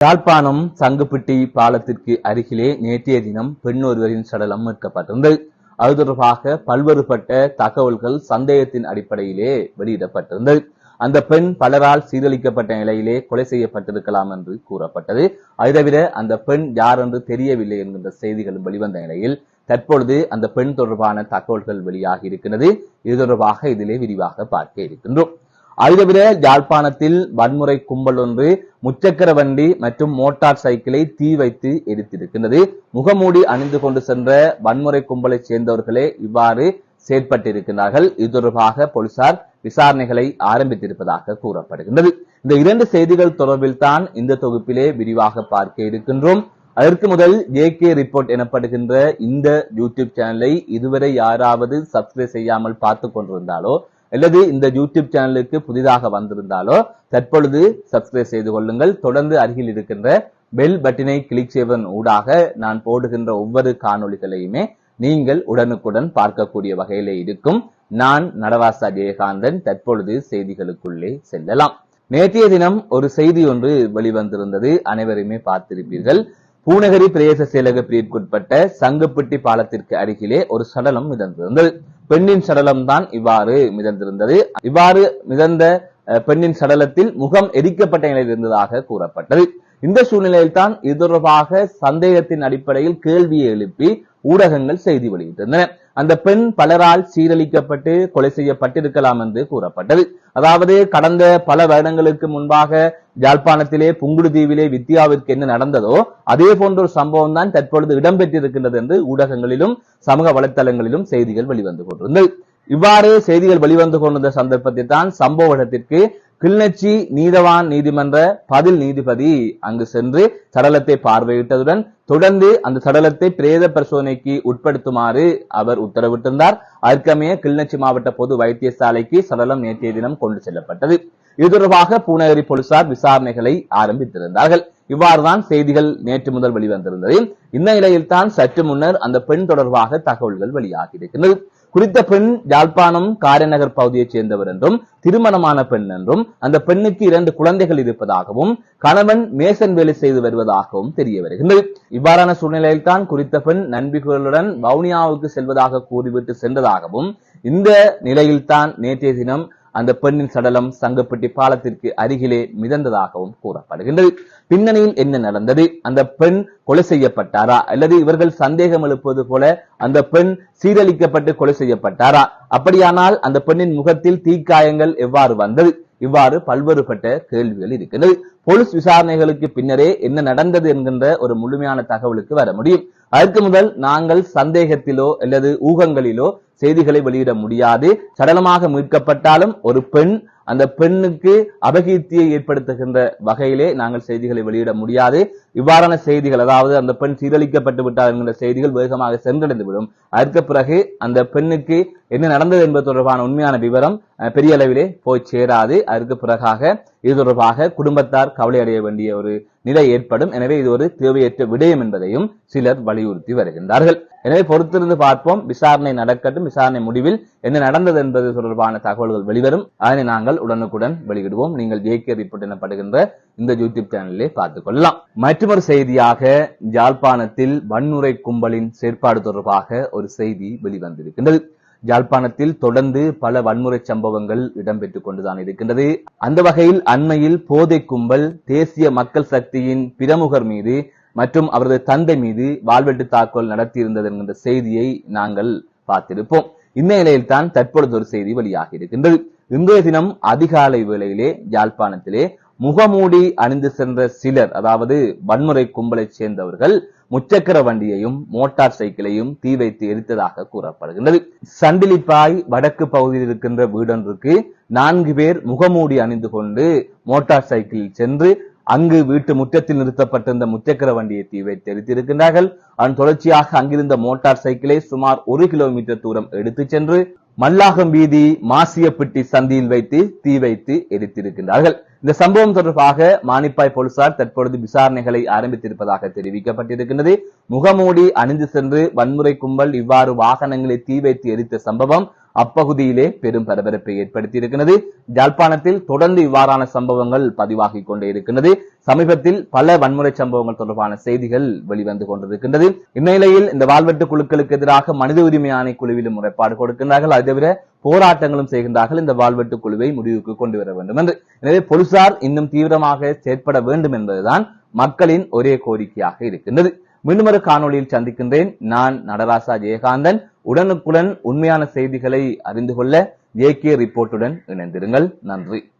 யாழ்ப்பாணம் சங்குப்பிட்டி பாலத்திற்கு அருகிலே நேற்றைய தினம் பெண் ஒருவரின் சடலம் மீட்கப்பட்டிருந்தது அது தொடர்பாக பல்வேறுபட்ட தகவல்கள் சந்தேகத்தின் அடிப்படையிலே வெளியிடப்பட்டிருந்தது. அந்த பெண் பலரால் சீரழிக்கப்பட்ட நிலையிலே கொலை செய்யப்பட்டிருக்கலாம் என்று கூறப்பட்டது. அதை தவிர அந்த பெண் யார் என்று தெரியவில்லை என்கின்ற செய்திகளும் வெளிவந்த நிலையில் தற்பொழுது அந்த பெண் தொடர்பான தகவல்கள் வெளியாகி இருக்கிறது இது தொடர்பாக இதிலே விரிவாக பார்க்க இருக்கின்றோம். அது தவிர யாழ்ப்பாணத்தில் வன்முறை கும்பல் ஒன்று முச்சக்கர வண்டி மற்றும் மோட்டார் சைக்கிளை தீ வைத்து எரித்திருக்கின்றது. முகமூடி அணிந்து கொண்டு சென்ற வன்முறை கும்பலை சேர்ந்தவர்களே இவ்வாறு செயற்பட்டிருக்கிறார்கள் இது தொடர்பாக போலீசார் விசாரணைகளை ஆரம்பித்திருப்பதாக கூறப்படுகின்றது. இந்த இரண்டு செய்திகள் தொடர்பில் தான் இந்த தொகுப்பிலே விரிவாக பார்க்க இருக்கின்றோம். அதற்கு முதல் ஜேகே ரிப்போர்ட் எனப்படுகின்ற இந்த யூடியூப் சேனலை இதுவரை யாராவது சப்ஸ்கிரைப் செய்யாமல் பார்த்து கொண்டிருந்தாலோ அல்லது இந்த யூடியூப் சேனலுக்கு புதிதாக வந்திருந்தாலோ தற்பொழுது சப்ஸ்கிரைப் செய்து கொள்ளுங்கள். தொடர்ந்து அருகில் இருக்கின்ற பெல் பட்டினை கிளிக் செய்வதன் ஊடாக நான் போடுகின்ற ஒவ்வொரு காணொளிகளையுமே நீங்கள் உடனுக்குடன் பார்க்கக்கூடிய வகையிலே இருக்கும். நான் நடவாசா ஜெயகாந்தன். தற்பொழுது செய்திகளுக்குள்ளே செல்லலாம். நேற்றைய தினம் ஒரு செய்தி ஒன்று வெளிவந்திருந்தது. அனைவருமே பார்த்திருப்பீர்கள். பூநகரி பிரதேச செயலக பிரிவுக்குட்பட்ட சங்குப்பட்டி பாலத்திற்கு அருகிலே ஒரு சடலம் மிதந்திருந்தது. பெண்ணின் சடலம் தான் இவ்வாறு மிதந்திருந்தது. இவ்வாறு மிதந்த அஹ், பெண்ணின் சடலத்தில் முகம் எரிக்கப்பட்ட நிலையில் இருந்ததாக கூறப்பட்டது. இந்த சூழ்நிலையில் தான் இது தொடர்பாக சந்தேகத்தின் அடிப்படையில் கேள்வியை எழுப்பி ஊடகங்கள் செய்தி வெளியிட்டிருந்தன அந்த பெண் பலரால் சீரழிக்கப்பட்டு கொலை செய்யப்பட்டிருக்கலாம் என்று கூறப்பட்டது. அதாவது கடந்த பல வருடங்களுக்கு முன்பாக யாழ்ப்பாணத்திலே புங்குடுதீவிலே வித்யாவிற்கு என்ன நடந்ததோ அதே போன்ற ஒரு சம்பவம் தான் தற்பொழுது இடம்பெற்றிருக்கின்றது என்று ஊடகங்களிலும் சமூக வலைத்தளங்களிலும் செய்திகள் வெளிவந்து கொண்டிருந்தது. இவ்வாறு செய்திகள் வெளிவந்து கொண்டிருந்த சந்தர்ப்பத்தில் தான் சம்பவ இடத்திற்கு கிளிநொச்சி நீதவான் நீதிமன்ற பதில் நீதிபதி அங்கு சென்று சடலத்தை பார்வையிட்டதுடன் தொடர்ந்து அந்த சடலத்தை பிரேத பரிசோதனைக்கு உட்படுத்துமாறு அவர் உத்தரவிட்டிருந்தார். அதற்கமைய கிளிநொச்சி மாவட்ட பொது வைத்தியசாலைக்கு சடலம் நேற்றைய தினம் கொண்டு செல்லப்பட்டது. இது தொடர்பாக பூநகரி போலீசார் விசாரணைகளை ஆரம்பித்திருந்தார்கள். இவ்வாறுதான் செய்திகள் நேற்று முதல் வெளிவந்திருந்தது. இந்த நிலையில் தான் சற்று முன்னர் அந்த பெண் தொடர்பாக தகவல்கள் வெளியாகி இருக்கின்றது குறித்த பெண் யாழ்ப்பாணம் காரைநகர் பகுதியைச் சேர்ந்தவர் என்றும் திருமணமான பெண் என்றும் அந்த பெண்ணுக்கு இரண்டு குழந்தைகள் இருப்பதாகவும் கணவன் மேசன் வேலை செய்து வருவதாகவும் தெரிய வருகின்றது. இவ்வாறான சூழ்நிலையில்தான் குறித்த பெண் நண்பிகளுடன் வவுனியாவுக்கு செல்வதாக கூறிவிட்டு சென்றதாகவும் இந்த நிலையில்தான் நேற்றைய தினம் அந்த பெண்ணின் சடலம் சங்கப்பட்டி பாலத்திற்கு அருகிலே மிதந்ததாகவும் கூறப்படுகின்றது. பின்னணியில் என்ன நடந்தது? அந்த பெண் கொலை செய்யப்பட்டாரா? அல்லது இவர்கள் சந்தேகம் எழுப்பது போல அந்த பெண் சீரழிக்கப்பட்டு கொலை செய்யப்பட்டாரா? அப்படியானால் அந்த பெண்ணின் முகத்தில் தீக்காயங்கள் எவ்வாறு வந்தது? இவ்வாறு பல்வேறுபட்ட கேள்விகள் இருக்கின்றது. போலீஸ் விசாரணைகளுக்கு பின்னரே என்ன நடந்தது என்கின்ற ஒரு முழுமையான தகவலுக்கு வர முடியும். அதற்கு முதல் நாங்கள் சந்தேகத்திலோ அல்லது ஊகங்களிலோ செய்திகளை வெளியிட முடியாது. சடலமாக மீட்கப்பட்டாலும் ஒரு பெண் அந்த பெண்ணுக்கு அபகீர்த்தியை ஏற்படுத்துகின்ற வகையிலே நாங்கள் செய்திகளை வெளியிட முடியாது. இவ்வாறான செய்திகள் அதாவது அந்த பெண் சீரழிக்கப்பட்டு விட்டார் என்கிற செய்திகள் வேகமாக சென்றடைந்துவிடும். அதற்கு பிறகு அந்த பெண்ணுக்கு என்ன நடந்தது என்பது தொடர்பான உண்மையான விவரம் பெரிய அளவிலே போய் சேராது. அதற்கு பிறகாக இது தொடர்பாக குடும்பத்தார் கவலை அடைய வேண்டிய ஒரு நிலை ஏற்படும். எனவே இது ஒரு தேவையற்ற விடயம் என்பதையும் சிலர் வலியுறுத்தி வருகின்றார்கள். எனவே பொறுத்திருந்து பார்ப்போம். விசாரணை நடக்கட்டும். விசாரணை முடிவில் என்ன நடந்தது என்பது தொடர்பான தகவல்கள் வெளிவரும். அதனை நாங்கள் உடனுக்குடன் வெளியிடுவோம். நீங்கள் ஜேகே ரிப்போர்ட் எனப்படுகின்ற இந்த யூடியூப் சேனலிலே பார்த்துக் கொள்ளலாம் மற்றொரு செய்தியாக ஜாழ்ப்பாணத்தில் வன்முறை கும்பலின் செயற்பாடு தொடர்பாக ஒரு செய்தி வெளிவந்திருக்கின்றது. யாழ்ப்பாணத்தில் தொடர்ந்து பல வன்முறை சம்பவங்கள் இடம்பெற்றுக் கொண்டுதான் இருக்கின்றது. அந்த வகையில் அண்மையில் போதை கும்பல் தேசிய மக்கள் சக்தியின் பிரமுகர் மீது மற்றும் அவரது தந்தை மீது வாழ்வெட்டு தாக்குதல் நடத்தியிருந்தது என்கின்ற செய்தியை நாங்கள் பார்த்திருப்போம். இந்த தான் தற்பொழுது ஒரு செய்தி வெளியாகி இருக்கின்றது இன்றைய தினம் அதிகாலை வேளையிலே யாழ்ப்பாணத்திலே முகமூடி அணிந்து சென்ற சிலர் அதாவது வன்முறை கும்பலைச் சேர்ந்தவர்கள் முச்சக்கர வண்டியையும் மோட்டார் சைக்கிளையும் தீ வைத்து எரித்ததாக கூறப்படுகின்றது. சண்டிலிப்பாய் வடக்கு பகுதியில் இருக்கின்ற வீடொன்றுக்கு நான்கு பேர் முகமூடி அணிந்து கொண்டு மோட்டார் சைக்கிளில் சென்று அங்கு வீட்டு முற்றத்தில் நிறுத்தப்பட்டிருந்த முச்சக்கர வண்டியை தீ வைத்து எரித்திருக்கின்றார்கள் அதன் தொடர்ச்சியாக அங்கிருந்த மோட்டார் சைக்கிளை சுமார் ஒரு கிலோமீட்டர் தூரம் எடுத்துச் சென்று மல்லாகம் வீதி மாசியப்பட்டி சந்தியில் வைத்து தீ வைத்து எரித்திருக்கின்றார்கள். இந்த சம்பவம் தொடர்பாக மானிப்பாய் போலீசார் தற்பொழுது விசாரணைகளை ஆரம்பித்திருப்பதாக தெரிவிக்கப்பட்டிருக்கின்றது. முகமூடி அணிந்து சென்று வன்முறை கும்பல் இவ்வாறு வாகனங்களை தீ வைத்து எரித்த சம்பவம் அப்பகுதியிலே பெரும் பரபரப்பை ஏற்படுத்தி இருக்கிறது தொடர்ந்து இவ்வாறான சம்பவங்கள் பதிவாகிக் கொண்டே இருக்கின்றது. சமீபத்தில் பல வன்முறை சம்பவங்கள் தொடர்பான செய்திகள் வெளிவந்து கொண்டிருக்கின்றது. இந்நிலையில் இந்த வாழ்வெட்டு குழுக்களுக்கு எதிராக மனித உரிமை ஆணைக்குழுவிலும் முறைப்பாடு கொடுக்கின்றார்கள். அது தவிர போராட்டங்களும் செய்கின்றார்கள். இந்த வாழ்வெட்டு குழுவை முடிவுக்கு கொண்டு வர வேண்டும் என்று. எனவே போலீசார் இன்னும் தீவிரமாக செயற்பட வேண்டும் என்பதுதான் மக்களின் ஒரே கோரிக்கையாக இருக்கின்றது. மீண்டும் ஒரு காணொளியில் சந்திக்கின்றேன். நான் நடராசா ஜெயகாந்தன். உடனுக்குடன் உண்மையான செய்திகளை அறிந்து கொள்ள ஏகே ரிப்போர்ட்டுடன் இணைந்திருங்கள். நன்றி.